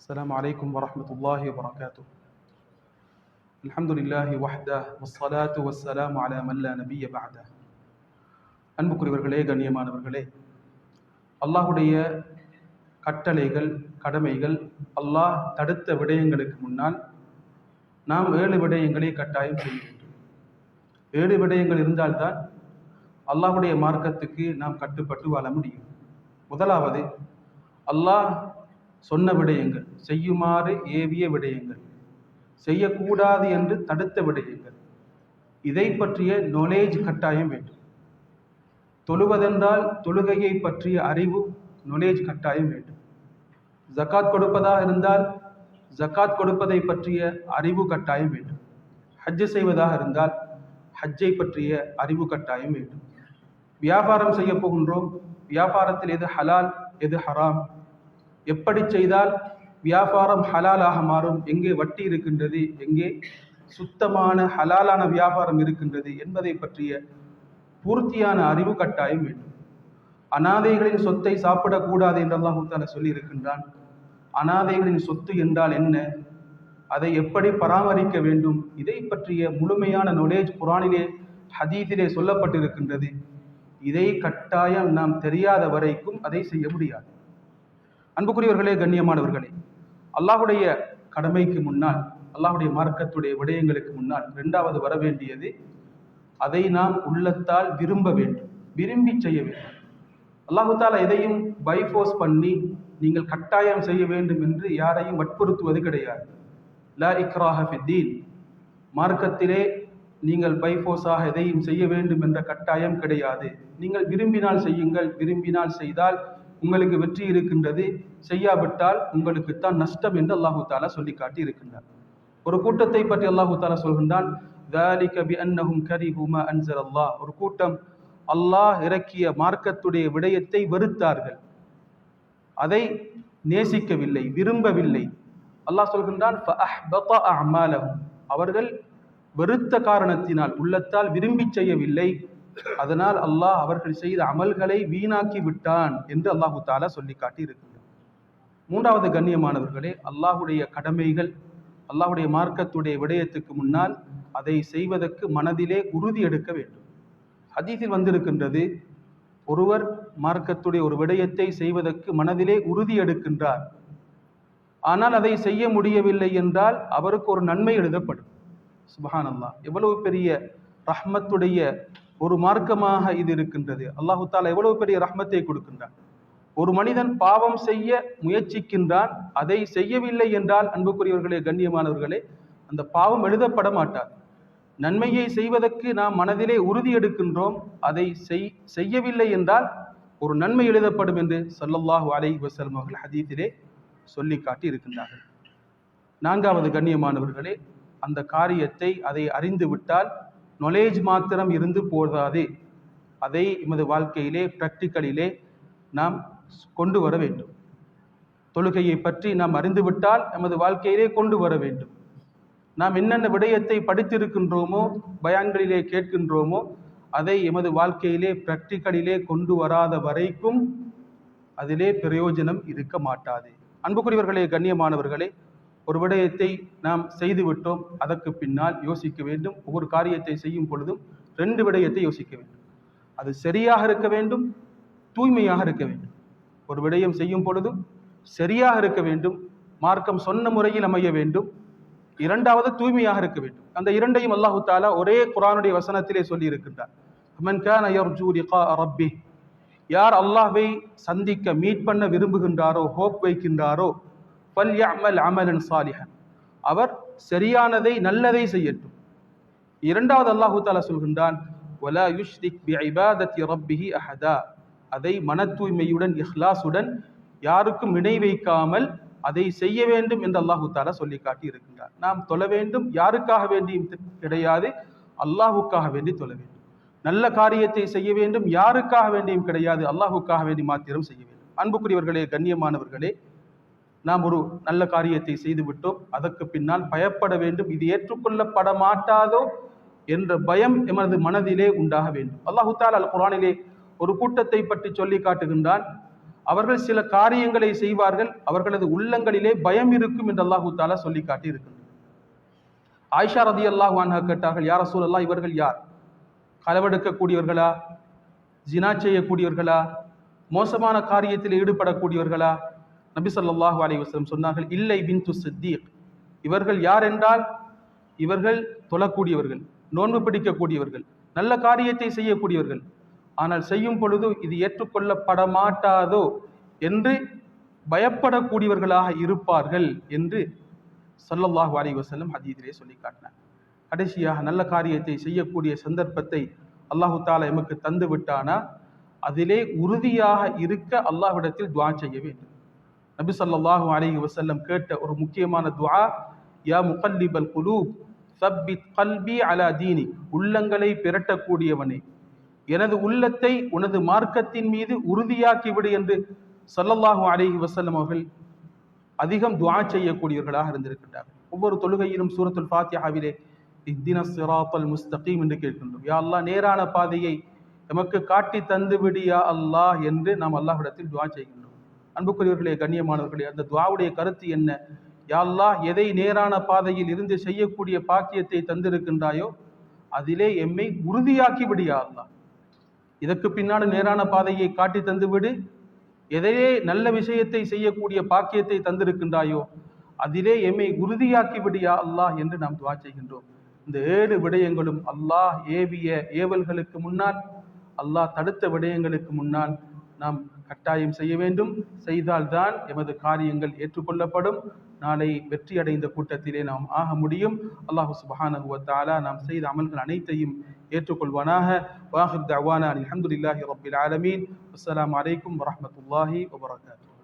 السلام عليكم ورحمة الله وبركاته الحمد لله وحده والصلاة والسلام على من لا نبي بعده அன்புக்குரியவர்களே கண்ணியமானவர்களே அல்லாஹுடைய கட்டளைகள் கடமைகள் அல்லாஹ் தடுத்த விடயங்களுக்கு முன்னால் நாம் ஏழு விடயங்களை கட்டாயம் செய்ய வேண்டும் ஏழு விடயங்கள் இருந்தால்தான் அல்லாஹுடைய மார்க்கத்துக்கு நாம் கட்டுப்பட்டு வாழ முடியும் முதலாவது அல்லாஹ் சொன்ன விடயங்கள் செய்யுமாறு ஏவிய விடயங்கள் செய்யக்கூடாது என்று தடுத்த விடயங்கள். இதை பற்றிய நொலேஜ் கட்டாயம் வேண்டும். தொழுவதென்றால் தொழுகையை பற்றிய அறிவு நொலேஜ் கட்டாயம் வேண்டும். ஜக்காத் கொடுப்பதாக இருந்தால் ஜக்காத் கொடுப்பதை பற்றிய அறிவு கட்டாயம் வேண்டும். ஹஜ்ஜு செய்வதாக இருந்தால் ஹஜ்ஜை பற்றிய அறிவு கட்டாயம் வேண்டும். வியாபாரம் செய்ய போகின்றோம். வியாபாரத்தில் எது ஹலால் எது ஹராம்? எப்படி செய்தால் வியாபாரம் ஹலாலாக மாறும்? எங்கே வட்டி இருக்கின்றது? எங்கே சுத்தமான ஹலாலான வியாபாரம் இருக்கின்றது என்பதை பற்றிய பூர்த்தியான அறிவு கட்டாயம் வேண்டும். அனாதைகளின் சொத்தை சாப்பிடக்கூடாது என்று அல்லாஹு சொல்லியிருக்கின்றான். சொல்லி இருக்கின்றான் அனாதைகளின் சொத்து என்றால் என்ன? அதை எப்படி பராமரிக்க வேண்டும்? இதை பற்றிய முழுமையான knowledge குரானிலே ஹதீதிலே சொல்லப்பட்டிருக்கின்றது. இதை கட்டாயம் நாம் தெரியாத வரைக்கும் அதை செய்ய முடியாது. அன்புக்குரியவர்களே கண்ணியமானவர்களே அல்லாஹுடைய கடமைக்கு முன்னால் அல்லாஹுடைய மார்க்கத்துடைய விடயங்களுக்கு முன்னால் இரண்டாவது வர வேண்டியது அதை நாம் உள்ளத்தால் விரும்ப வேண்டும் விரும்பி செய்ய வேண்டும். அல்லாஹுத்தால் எதையும் பைஃபோர்ஸ் பண்ணி நீங்கள் கட்டாயம் செய்ய வேண்டும் என்று யாரையும் வற்புறுத்துவது கிடையாது. லா இக்ராஹ ஃபித்தீன் மார்க்கத்திலே நீங்கள் பைஃபோர்ஸாக எதையும் செய்ய வேண்டும் என்ற கட்டாயம் கிடையாது. நீங்கள் விரும்பினால் செய்யுங்கள் விரும்பினால் செய்தால் உங்களுக்கு வெற்றி இருக்கின்றது. செய்யாவிட்டால் உங்களுக்குத்தான் நஷ்டம் என்று அல்லாஹு தாலா சொல்லி காட்டி இருக்கின்றார். ஒரு கூட்டத்தை பற்றி அல்லாஹு தாலா சொல்கின்றான் ஒரு கூட்டம் அல்லாஹ் இறக்கிய மார்க்கத்துடைய விடயத்தை வெறுத்தார்கள். அதை நேசிக்கவில்லை விரும்பவில்லை. அல்லாஹ் சொல்கின்றான் அவர்கள் வெறுத்த காரணத்தினால் உள்ளத்தால் விரும்பி செய்யவில்லை. அதனால் அல்லாஹ் அவர்கள் செய்த அமல்களை வீணாக்கி விட்டான் என்று அல்லாஹு தாலா சொல்லி காட்டி இருக்கின்றார் மூன்றாவது கண்ணியமானவர்களே அல்லாஹுடைய கடமைகள் அல்லாஹுடைய மார்க்கத்துடைய விடயத்துக்கு முன்னால் அதை செய்வதற்கு மனதிலே உறுதி எடுக்க வேண்டும். ஹதீஸில் வந்திருக்கின்றது ஒருவர் மார்க்கத்துடைய ஒரு விடயத்தை செய்வதற்கு மனதிலே உறுதி எடுக்கின்றார். ஆனால் அதை செய்ய முடியவில்லை என்றால் அவருக்கு ஒரு நன்மை எழுதப்படும். சுபஹான் அல்லாஹ் எவ்வளவு பெரிய ரஹ்மத்துடைய ஒரு மார்க்கமாக இது இருக்கின்றது. அல்லாஹு தாலா எவ்வளவு பெரிய ரஹ்மத்தை கொடுக்கின்றான். ஒரு மனிதன் பாவம் செய்ய முயற்சிக்கின்றான் அதை செய்யவில்லை என்றால் அன்புக்குரியவர்களே கண்ணியமானவர்களே அந்த பாவம் எழுதப்பட மாட்டார் நன்மையை செய்வதற்கு நாம் மனதிலே உறுதி எடுக்கின்றோம் அதை செய் செய்யவில்லை என்றால் ஒரு நன்மை எழுதப்படும் என்று சல்லல்லாஹு அலை வசல்லம் அவர்கள் ஹதீத்திலே சொல்லி காட்டி இருக்கின்றார்கள். நான்காவது கண்ணியமானவர்களே அந்த காரியத்தை அதை அறிந்து விட்டால் நாலேஜ் மாத்திரம் இருந்து போதாது. அதை எமது வாழ்க்கையிலே ப்ராக்டிக்கலிலே நாம் கொண்டு வர வேண்டும். தொழுகையை பற்றி நாம் அறிந்துவிட்டால் எமது வாழ்க்கையிலே கொண்டு வர வேண்டும். நாம் என்னென்ன விடயத்தை படித்திருக்கின்றோமோ பயான்களிலே கேட்கின்றோமோ அதை எமது வாழ்க்கையிலே ப்ராக்டிக்கலிலே கொண்டு வராத வரைக்கும் அதிலே பிரயோஜனம் இருக்க மாட்டாது. அன்புக்குரியவர்களே கண்ணியமானவர்களே ஒரு விடயத்தை நாம் செய்துவிட்டோம் அதற்கு பின்னால் யோசிக்க வேண்டும். ஒவ்வொரு காரியத்தை செய்யும் பொழுதும் ரெண்டு விடயத்தை யோசிக்க வேண்டும். அது சரியாக இருக்க வேண்டும் தூய்மையாக இருக்க வேண்டும். ஒரு விடயம் செய்யும் பொழுதும் சரியாக இருக்க வேண்டும் மார்க்கம் சொன்ன முறையில் அமைய வேண்டும். இரண்டாவது தூய்மையாக இருக்க வேண்டும். அந்த இரண்டையும் அல்லாஹு தாலா ஒரே குரானுடைய வசனத்திலே சொல்லி இருக்கின்றார் ரப்பி யார் அல்லாஹ்வை சந்திக்க மீட் பண்ண விரும்புகின்றாரோ ஹோப் வைக்கின்றாரோ பல் யஅமல் அமலன் சாலிஹன் அவர் சரியானதை நல்லதை செய்யட்டும். இரண்டாவது அல்லாஹு தாலா சொல்கின்றான் வலா யுஷ்ரிக் பி இபாதத்தி ரப்பிஹி அஹதா. அதை மன தூய்மையுடன் இஹ்லாசுடன் யாருக்கும் இணை வைக்காமல் அதை செய்ய வேண்டும் என்று அல்லாஹு தாலா சொல்லி காட்டி இருக்கின்றார் நாம் தொழ வேண்டும் யாருக்காக வேண்டியும் கிடையாது அல்லாஹுக்காக வேண்டி தொழ வேண்டும். நல்ல காரியத்தை செய்ய வேண்டும் யாருக்காக வேண்டியும் கிடையாது அல்லாஹுக்காக வேண்டி மாத்திரம் செய்ய வேண்டும். அன்புக்குரியவர்களே கண்ணியமானவர்களே நாம் ஒரு நல்ல காரியத்தை செய்துவிட்டோம். அதற்கு பின்னால் பயப்பட வேண்டும். இது ஏற்றுக்கொள்ளப்பட மாட்டாதோ என்ற பயம் எமது மனதிலே உண்டாக வேண்டும். அல்லாஹுத்தால் அல் குரானிலே ஒரு கூட்டத்தை பற்றி சொல்லி காட்டுகின்றான். அவர்கள் சில காரியங்களை செய்வார்கள். அவர்களது உள்ளங்களிலே பயம் இருக்கும் என்று அல்லாஹு தாலா சொல்லி காட்டி இருக்கின்றது ஆயிஷா ரதி அல்லாஹ் வான்ஹா கேட்டார்கள் யார் ரசூல் இவர்கள் யார்? களவெடுக்கக்கூடியவர்களா? ஜினா செய்யக்கூடியவர்களா? மோசமான காரியத்தில் ஈடுபடக்கூடியவர்களா? நபி சொல்லாஹு அலி வஸ்லம் சொன்னார்கள் இல்லை பின்து சித்தீக். இவர்கள் யார் என்றால் இவர்கள் தொழக்கூடியவர்கள் நோன்பு பிடிக்கக்கூடியவர்கள் நல்ல காரியத்தை செய்யக்கூடியவர்கள். ஆனால் செய்யும் பொழுது இது ஏற்றுக்கொள்ளப்பட மாட்டாதோ என்று பயப்படக்கூடியவர்களாக இருப்பார்கள் என்று ஸல்லல்லாஹு அலி வஸல்லம் ஹதீதிலே சொல்லி காட்டினார். கடைசியாக நல்ல காரியத்தை செய்யக்கூடிய சந்தர்ப்பத்தை அல்லாஹு தாலா எமக்கு தந்து விட்டானா? அதிலே உறுதியாக இருக்க அல்லாஹ்விடத்தில் துவா செய்ய வேண்டும். நபி ஸல்லல்லாஹு அலைஹி வசல்லம் கேட்ட ஒரு முக்கியமான துவா யா முகல்லிபல் குலூப் சப்பித் கல்பி அலா தீனி உள்ளங்களை பிரட்டக்கூடியவனே. எனது உள்ளத்தை உனது மார்க்கத்தின் மீது உறுதியாக்கிவிடு என்று ஸல்லல்லாஹு அலிஹி வசல்லம் அவர்கள் அதிகம் துவா செய்யக்கூடியவர்களாக இருந்திருக்கின்றார் ஒவ்வொரு தொழுகையிலும் சூரத்துல் ஃபாத்தியாவிலே இத்தின சிராத்தல் முஸ்தகீம் என்று கேட்கின்றோம். யா அல்லாஹ் நேரான பாதையை எமக்கு காட்டி தந்து விடியா அல்லாஹ் என்று நாம் அல்லாஹ்விடத்தில் துவா செய்கின்றோம். அன்புக்குரியவர்களே கண்ணியமானவர்களே அந்த துவாவுடைய கருத்து என்ன? யா அல்லாஹ் எதை நேரான பாதையில் இருந்து செய்யக்கூடிய பாக்கியத்தை தந்திருக்கின்றாயோ அதிலே எம்மை உறுதியாக்கி விடு யா அல்லாஹ். இதற்கு பின்னால் நேரான பாதையை காட்டி தந்துவிடு. எதையே நல்ல விஷயத்தை செய்யக்கூடிய பாக்கியத்தை தந்திருக்கின்றாயோ அதிலே எம்மை உறுதியாக்கி விடியா அல்லாஹ் என்று நாம் துவா செய்கின்றோம். இந்த ஏழு விடயங்களும் அல்லாஹ் ஏவிய ஏவல்களுக்கு முன்னால் அல்லாஹ் தடுத்த விடயங்களுக்கு முன்னால் நாம் கட்டாயம் செய்ய வேண்டும். செய்தால்தான் எமது காரியங்கள் ஏற்றுக்கொள்ளப்படும். நாளை வெற்றி அடைந்த கூட்டத்திலே நாம் ஆக முடியும். அல்லாஹு சுபஹானஹு வ நாம் செய்த அமல்கள் அனைத்தையும் ஏற்றுக்கொள்வானாக. வாஹிர் தஅவானா அல்ஹம்துலில்லாஹி ரபில் ஆலமீன். அஸ்லாம் வலைக்கம் வரமத்துல்லாஹி வபரகாத்து